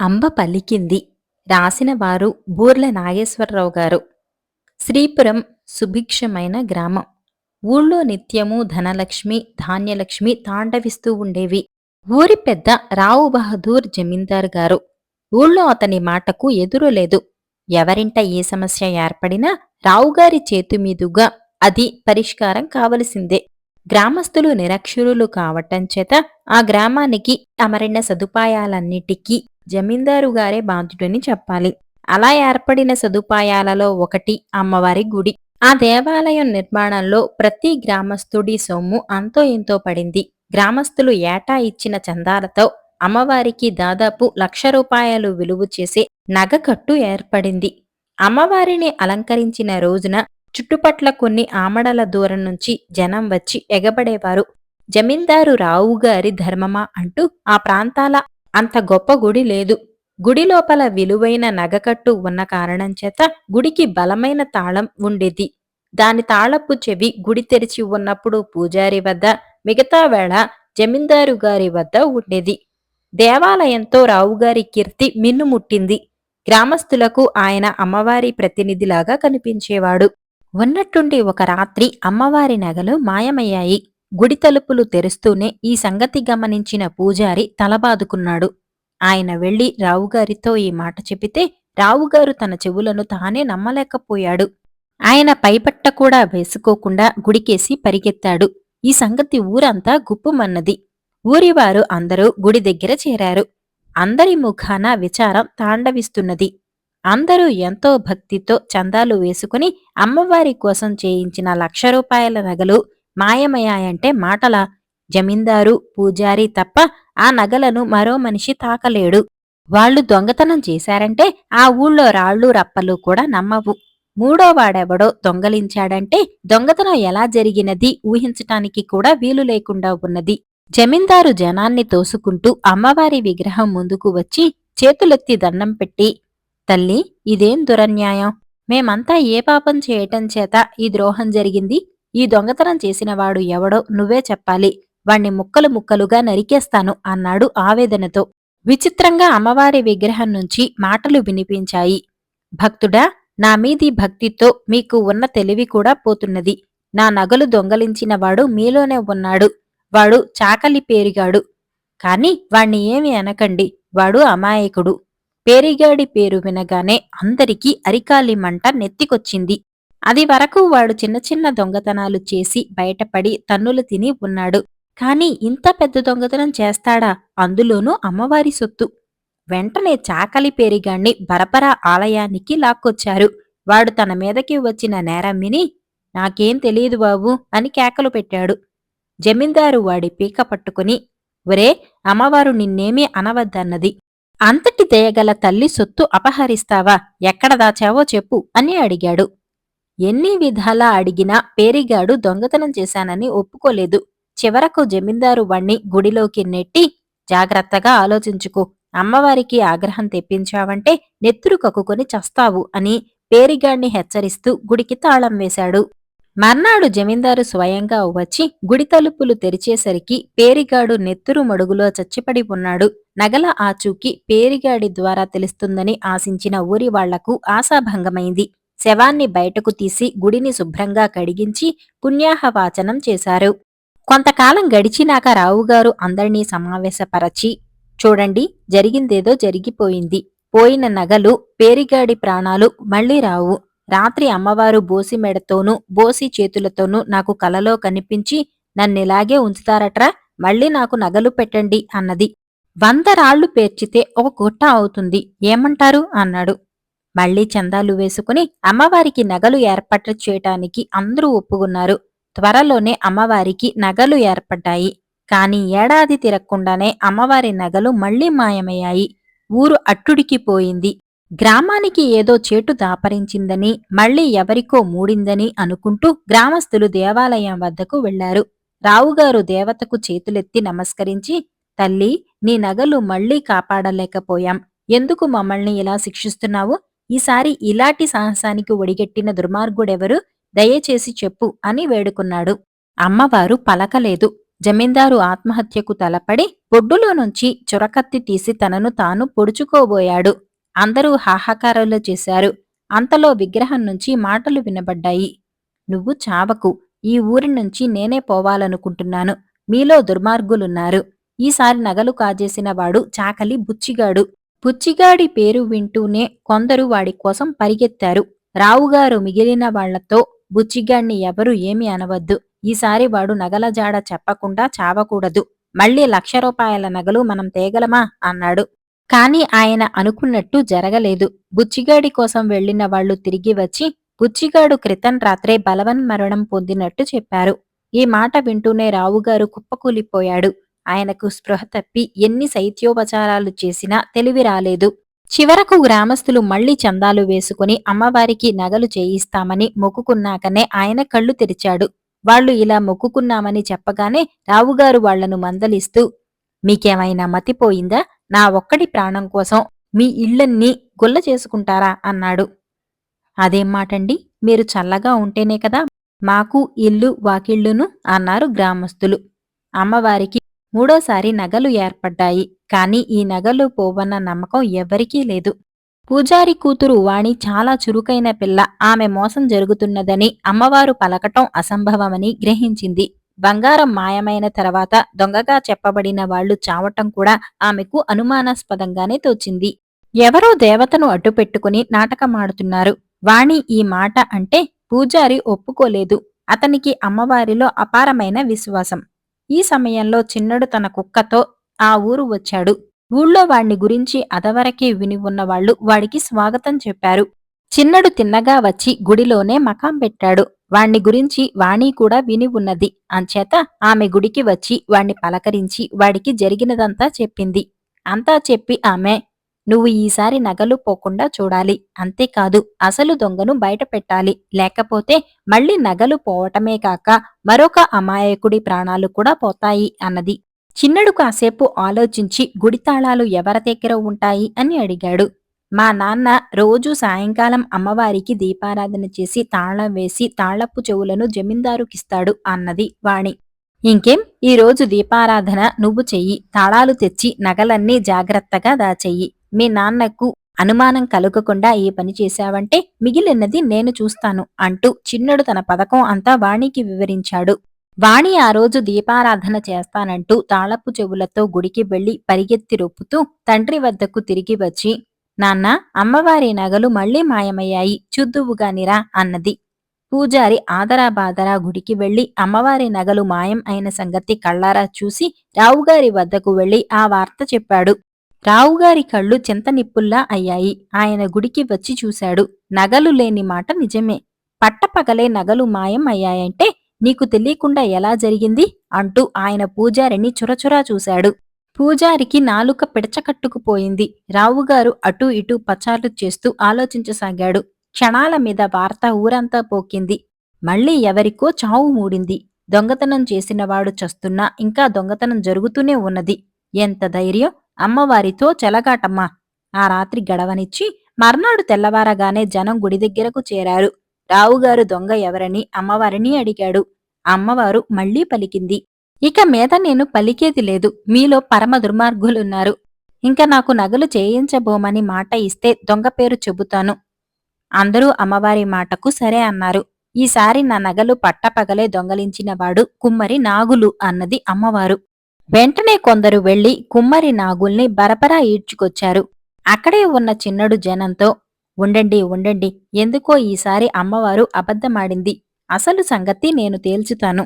అంబ పలికింది. రాసినవారు బూర్ల నాగేశ్వరరావు గారు. శ్రీపురం సుభిక్షమైన గ్రామం. ఊళ్ళో నిత్యము ధనలక్ష్మి ధాన్యలక్ష్మి తాండవిస్తూ ఉండేవి. ఊరి పెద్ద రావు బహదూర్ జమీందార్ గారు. ఊళ్ళో అతని మాటకు ఎదురు లేదు. ఎవరింట ఏ సమస్య ఏర్పడినా రావుగారి చేతుమీదుగా అది పరిష్కారం కావలసిందే. గ్రామస్తులు నిరక్షరులు కావటం చేత ఆ గ్రామానికి అమరిన సదుపాయాలన్నిటికీ జమీందారు గారే బాధ్యుడని చెప్పాలి. అలా ఏర్పడిన సదుపాయాలలో ఒకటి అమ్మవారి గుడి. ఆ దేవాలయం నిర్మాణంలో ప్రతి గ్రామస్తుడి సొమ్ము అంతో ఎంతో పడింది. గ్రామస్తులు ఏటా ఇచ్చిన చందాలతో అమ్మవారికి దాదాపు లక్ష రూపాయలు విలువ చేసే నగకట్టు ఏర్పడింది. అమ్మవారిని అలంకరించిన రోజున చుట్టుపట్ల కొన్ని ఆమడల దూరం నుంచి జనం వచ్చి ఎగబడేవారు. జమీందారు రావుగారి ధర్మమా అంటూ ఆ ప్రాంతాల అంత గొప్ప గుడి లేదు. గుడి లోపల విలువైన నగకట్టు ఉన్న కారణం చేత గుడికి బలమైన తాళం ఉండేది. దాని తాళపు చెవి గుడి తెరిచి ఉన్నప్పుడు పూజారి వద్ద మిగతా వేళ జమీందారు గారి వద్ద ఉండేది. దేవాలయంతో రావుగారి కీర్తి మిన్నుముట్టింది గ్రామస్తులకు ఆయన అమ్మవారి ప్రతినిధిలాగా కనిపించేవాడు. ఉన్నట్టుండి ఒక రాత్రి అమ్మవారి నగలు మాయమయ్యాయి. గుడి తలుపులు తెరుస్తూనే ఈ సంగతి గమనించిన పూజారి తలబాదుకున్నాడు. ఆయన వెళ్ళి రావుగారితో ఈ మాట చెబితే రావుగారు తన చెవులను తానే నమ్మలేకపోయాడు. ఆయన పైపట్ట కూడా వేసుకోకుండా గుడికేసి పరిగెత్తాడు. ఈ సంగతి ఊరంతా గుప్పుమన్నది. ఊరివారు అందరూ గుడి దగ్గర చేరారు. అందరి ముఖాన విచారం తాండవిస్తున్నది. అందరూ ఎంతో భక్తితో చందాలు వేసుకుని అమ్మవారి కోసం చేయించిన లక్ష రూపాయల నగలు మాయమయ్యాయంటే మాటల జమీందారు పూజారి తప్ప ఆ నగలను మరో మనిషి తాకలేడు. వాళ్ళు దొంగతనం చేశారంటే ఆ ఊళ్ళో రాళ్ళు రప్పలు కూడా నమ్మవు. మూడో వాడెవడో దొంగలించాడంటే దొంగతనం ఎలా జరిగినది ఊహించటానికి కూడా వీలు లేకుండా ఉన్నది. జమీందారు జనాన్ని తోసుకుంటూ అమ్మవారి విగ్రహం ముందుకు వచ్చి చేతులెత్తి దండం పెట్టి తల్లి ఇదేం దురన్యాయం? మేమంతా ఏ పాపం చేయటం చేత ఈ ద్రోహం జరిగింది? ఈ దొంగతనం చేసినవాడు ఎవడో నువ్వే చెప్పాలి. వాణ్ణి ముక్కలు ముక్కలుగా నరికేస్తాను అన్నాడు ఆవేదనతో. విచిత్రంగా అమ్మవారి విగ్రహం నుంచి మాటలు వినిపించాయి. భక్తుడా నా మీది భక్తితో మీకు ఉన్న తెలివి కూడా పోతున్నది. నా నగలు దొంగలించినవాడు మీలోనే ఉన్నాడు. వాడు చాకలి పేరిగాడు. కాని వాణ్ణి ఏమి అనకండి. వాడు అమాయకుడు. పేరిగాడి పేరు వినగానే అందరికీ అరికాలి మంట నెత్తికొచ్చింది. అది వరకు వాడు చిన్న చిన్న దొంగతనాలు చేసి బయటపడి తన్నులు తిని ఉన్నాడు. కాని ఇంత పెద్ద దొంగతనం చేస్తాడా? అందులోనూ అమ్మవారి సొత్తు. వెంటనే చాకలి పేరిగాణ్ణి బరపరా ఆలయానికి లాక్కొచ్చారు. వాడు తన మీదకి వచ్చిన నేరం విని నాకేం తెలియదు బాబు అని కేకలు పెట్టాడు. జమీందారు వాడి పీక పట్టుకుని ఒరే అమ్మవారు నిన్నేమీ అనవద్దన్నది. అంతటి దయగల తల్లి సొత్తు అపహరిస్తావా? ఎక్కడ దాచావో చెప్పు అని అడిగాడు. ఎన్ని విధాలా అడిగినా పేరిగాడు దొంగతనం చేశానని ఒప్పుకోలేదు. చివరకు జమీందారు వాణ్ణి గుడిలోకి నెట్టి జాగ్రత్తగా ఆలోచించుకో. అమ్మవారికి ఆగ్రహం తెప్పించావంటే నెత్తురు కక్కుకొని చస్తావు అని పేరిగాణ్ణి హెచ్చరిస్తూ గుడికి తాళం వేశాడు. మర్నాడు జమీందారు స్వయంగా వచ్చి గుడి తలుపులు తెరిచేసరికి పేరిగాడు నెత్తురు మడుగులో చచ్చిపడి ఉన్నాడు. నగల ఆచూకి పేరిగాడి ద్వారా తెలుస్తుందని ఆశించిన ఊరి వాళ్ళకు ఆశాభంగమైంది. శవాన్ని బయటకు తీసి గుడిని శుభ్రంగా కడిగించి పుణ్యాహవాచనం చేశారు. కొంతకాలం గడిచినాక రావుగారు అందరినీ సమావేశపరచి చూడండి జరిగిందేదో జరిగిపోయింది. పోయిన నగలు పేరిగాడి ప్రాణాలు మళ్ళీ రావు. రాత్రి అమ్మవారు బోసి మెడతోనూ బోసి చేతులతోనూ నాకు కలలో కనిపించి నన్నిలాగే ఉంచుతారట్రా మళ్ళీ నాకు నగలు పెట్టండి అన్నది. వంద రాళ్ళు పేర్చితే ఒక గుట్ట అవుతుంది. ఏమంటారు? అన్నాడు. మళ్ళీ చందాలు వేసుకుని అమ్మవారికి నగలు ఏర్పాటు చేయటానికి అందరూ ఒప్పుకున్నారు. త్వరలోనే అమ్మవారికి నగలు ఏర్పడ్డాయి. కాని ఏడాది తిరగకుండానే అమ్మవారి నగలు మళ్ళీ మాయమయ్యాయి. ఊరు అట్టుడికి పోయింది. గ్రామానికి ఏదో చేటు దాపరించిందని మళ్ళీ ఎవరికో మూడిందని అనుకుంటూ గ్రామస్తులు దేవాలయం వద్దకు వెళ్ళారు రావుగారు దేవతకు చేతులెత్తి నమస్కరించి తల్లి నీ నగలు మళ్ళీ కాపాడలేకపోయాం. ఎందుకు మమ్మల్ని ఇలా శిక్షిస్తున్నావు? ఈసారి ఇలాంటి సాహసానికి ఒడిగెట్టిన దుర్మార్గుడెవరు? దయచేసి చెప్పు అని వేడుకున్నాడు. అమ్మవారు పలకలేదు. జమీందారు ఆత్మహత్యకు తలపడి బొడ్డులో నుంచి చురకత్తి తీసి తనను తాను పొడుచుకోబోయాడు. అందరూ హాహాకారాలు చేశారు. అంతలో విగ్రహం నుంచి మాటలు వినబడ్డాయి. నువ్వు చావకు. ఈ ఊరి నుంచి నేనే పోవాలనుకుంటున్నాను. మీలో దుర్మార్గులున్నారు. ఈసారి నగలు కాజేసిన వాడు చాకలి బుచ్చిగాడు. బుచ్చిగాడి పేరు వింటూనే కొందరు వాడి కోసం పరిగెత్తారు. రావుగారు మిగిలిన వాళ్ళతో బుచ్చిగాడిని ఎవరు ఏమి అనవద్దు. ఈసారి వాడు నగల జాడ చెప్పకుండా చావకూడదు. మళ్ళీ లక్ష రూపాయల నగలు మనం తేగలమా? అన్నాడు. కాని ఆయన అనుకున్నట్టు జరగలేదు. బుచ్చిగాడి కోసం వెళ్ళిన వాళ్ళు తిరిగి వచ్చి బుచ్చిగాడు క్రితం రాత్రే బలవన్ మరణం పొందినట్టు చెప్పారు. ఈ మాట వింటూనే రావుగారు కుప్పకూలిపోయాడు. ఆయనకు స్పృహ తప్పి ఎన్ని శైత్యోపచారాలు చేసినా తెలివి రాలేదు. చివరకు గ్రామస్తులు మళ్ళీ చందాలు వేసుకుని అమ్మవారికి నగలు చేయిస్తామని మొక్కుకున్నాకనే ఆయన కళ్ళు తెరిచాడు. వాళ్ళు ఇలా మొక్కుకున్నామని చెప్పగానే రావుగారు వాళ్ళను మందలిస్తూ మీకేమైనా మతిపోయిందా? నా ఒక్కడి ప్రాణం కోసం మీ ఇళ్ళన్నీ గొల్ల చేసుకుంటారా అన్నాడు. అదేం మాటండి? మీరు చల్లగా ఉంటేనే కదా మాకు ఇల్లు వాకిళ్ళును అన్నారు గ్రామస్తులు. అమ్మవారికి మూడోసారి నగలు ఏర్పడ్డాయి. కాని ఈ నగలు పోవన్న నమ్మకం ఎవరికీ లేదు. పూజారి కూతురు వాణి చాలా చురుకైన పిల్ల. ఆమె మోసం జరుగుతున్నదని అమ్మవారు పలకటం అసంభవమని గ్రహించింది. బంగారం మాయమైన తర్వాత దొంగగా చెప్పబడిన వాళ్ళు చావటం కూడా ఆమెకు అనుమానాస్పదంగానే తోచింది. ఎవరో దేవతను అడ్డుపెట్టుకుని నాటకమాడుతున్నారు. వాణి ఈ మాట అంటే పూజారి ఒప్పుకోలేదు. అతనికి అమ్మవారిలో అపారమైన విశ్వాసం. ఈ సమయంలో చిన్నడు తన కుక్కతో ఆ ఊరు వచ్చాడు. ఊళ్ళో వాణ్ణి గురించి అదవరకే విని ఉన్నవాళ్ళు వాడికి స్వాగతం చెప్పారు. చిన్నడు తిన్నగా వచ్చి గుడిలోనే మకాం పెట్టాడు. వాణ్ణి గురించి వాణి కూడా విని ఉన్నది. అంచేత ఆమె గుడికి వచ్చి వాణ్ణి పలకరించి వాడికి జరిగినదంతా చెప్పింది. అంతా చెప్పి ఆమె నువ్వు ఈసారి నగలు పోకుండా చూడాలి. అంతేకాదు అసలు దొంగను బయట పెట్టాలి. లేకపోతే మళ్ళీ నగలు పోవటమే కాక మరొక అమాయకుడి ప్రాణాలు కూడా పోతాయి అన్నది. చిన్నడు కాసేపు ఆలోచించి గుడి తాళాలు ఎవరి దగ్గర ఉంటాయి అని అడిగాడు. మా నాన్న రోజూ సాయంకాలం అమ్మవారికి దీపారాధన చేసి తాళం వేసి తాళపు చెవులను జమీందారుకిస్తాడు అన్నది వాణి. ఇంకేం? ఈ రోజు దీపారాధన నువ్వు చెయ్యి. తాళాలు తెచ్చి నగలన్నీ జాగ్రత్తగా దాచెయ్యి. మీ నాన్నకు అనుమానం కలగకుండా ఏ పని చేశావంటే మిగిలినది నేను చూస్తాను అంటూ చిన్నడు తన పథకం అంతా వాణికి వివరించాడు. వాణి ఆ రోజు దీపారాధన చేస్తానంటూ తాళపు చెవులతో గుడికి వెళ్ళి పరిగెత్తి రొప్పుతూ తండ్రి వద్దకు తిరిగి వచ్చి నాన్న అమ్మవారి నగలు మళ్ళీ మాయమయ్యాయి చూద్దువుగానిరా అన్నది. పూజారి ఆదరాబాదరా గుడికి వెళ్ళి అమ్మవారి నగలు మాయం అయిన సంగతి కళ్ళారా చూసి రావుగారి వద్దకు వెళ్ళి ఆ వార్త చెప్పాడు. రావుగారి కళ్ళు చింతనిప్పుల్లా అయ్యాయి. ఆయన గుడికి వచ్చి చూశాడు. నగలు లేని మాట నిజమే. పట్టపగలే నగలు మాయం అయ్యాయంటే నీకు తెలియకుండా ఎలా జరిగింది? అంటూ ఆయన పూజారిని చురచురా చూశాడు. పూజారికి నాలుక పిడచకట్టుకుపోయింది రావుగారు అటూ ఇటూ పచార్లు చేస్తూ ఆలోచించసాగాడు. క్షణాల మీద వార్త ఊరంతా పోకింది. మళ్ళీ ఎవరికో చావు మూడింది. దొంగతనం చేసినవాడు చస్తున్నా ఇంకా దొంగతనం జరుగుతూనే ఉన్నది. ఎంత ధైర్యం? అమ్మవారితో చెలగాటమ్మా. ఆ రాత్రి గడవనిచ్చి మర్నాడు తెల్లవారగానే జనం గుడి దగ్గరకు చేరారు. రావుగారు దొంగ ఎవరని అమ్మవారిని అడిగాడు. అమ్మవారు మళ్ళీ పలికింది. ఇక మీద నేను పలికేది లేదు. మీలో పరమ దుర్మార్గులున్నారు. ఇంకా నాకు నగలు చేయించబోమని మాట ఇస్తే దొంగ పేరు చెబుతాను. అందరూ అమ్మవారి మాటకు సరే అన్నారు. ఈసారి నా నగలు పట్టపగలే దొంగలించినవాడు కుమ్మరి నాగులు అన్నది అమ్మవారు. వెంటనే కొందరు వెళ్ళి కుమ్మరి నాగుల్ని బరబరా ఈడ్చుకొచ్చారు. అక్కడే ఉన్న చిన్నడు జనంతో ఉండండి ఉండండి ఎందుకో ఈసారి అమ్మవారు అబద్ధమాడింది. అసలు సంగతి నేను తేల్చుతాను.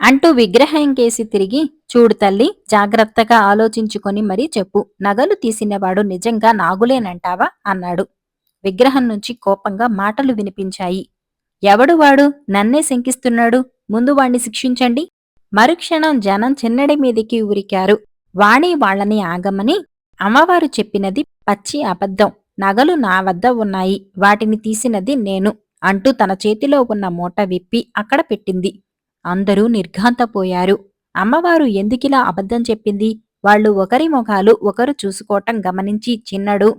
అంటూ విగ్రహం కేసి తిరిగి చూడు తల్లి జాగ్రత్తగా ఆలోచించుకొని మరీ చెప్పు. నగలు తీసినవాడు నిజంగా నాగులేనంటావా? అన్నాడు. విగ్రహం నుంచి కోపంగా మాటలు వినిపించాయి. ఎవడు వాడు? నన్నే శంకిస్తున్నాడు. ముందు వాణ్ణి శిక్షించండి. మరుక్షణం జనం చిన్నడి మీదికి ఉరికారు వాణి వాళ్ళని ఆగమని అమ్మవారు చెప్పినది పచ్చి అబద్ధం. నగలు నా వద్ద ఉన్నాయి. వాటిని తీసినది నేను అంటూ తన చేతిలో ఉన్న మూట విప్పి అక్కడ పెట్టింది. అందరూ నిర్ఘాంతపోయారు. అమ్మవారు ఎందుకిలా అబద్ధం చెప్పింది? వాళ్ళు ఒకరి ముఖాలు ఒకరు చూసుకోవటం గమనించి చిన్నడు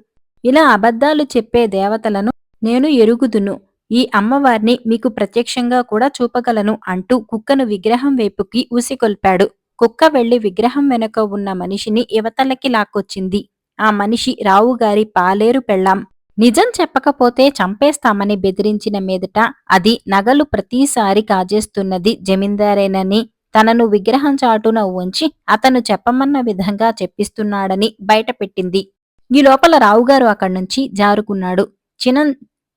ఇలా అబద్ధాలు చెప్పే దేవతలను నేను ఎరుగుదును. ఈ అమ్మవారిని మీకు ప్రత్యక్షంగా కూడా చూపగలను అంటూ కుక్కను విగ్రహం వైపుకి ఊసికొల్పాడు. కుక్క వెళ్ళి విగ్రహం వెనుక ఉన్న మనిషిని యువతలకి లాక్కొచ్చింది. ఆ మనిషి రావుగారి పాలేరు పెళ్ళాం. నిజం చెప్పకపోతే చంపేస్తామని బెదిరించిన మీదట అది నగలు ప్రతిసారి కాజేస్తున్నది జమీందారేనని తనను విగ్రహం చాటున ఉంచి అతను చెప్పమన్న విధంగా చెప్పిస్తున్నాడని బయటపెట్టింది. ఈ లోపల రావుగారు అక్కడి నుంచి జారుకున్నాడు. చిన్న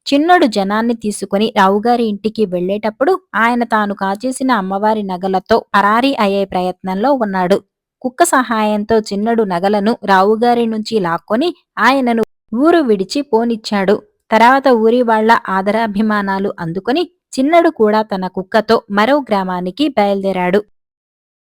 చిన్నడు జనాన్ని తీసుకుని రావుగారి ఇంటికి వెళ్ళేటప్పుడు ఆయన తాను కాచేసిన అమ్మవారి నగలతో పరారీ అయ్యే ప్రయత్నంలో ఉన్నాడు. కుక్క సహాయంతో చిన్నడు నగలను రావుగారి నుంచి లాక్కొని ఆయనను ఊరు విడిచి పోనిచ్చాడు. తర్వాత ఊరి వాళ్ళ ఆదరాభిమానాలు అందుకొని చిన్నడు కూడా తన కుక్కతో మరో గ్రామానికి బయలుదేరాడు.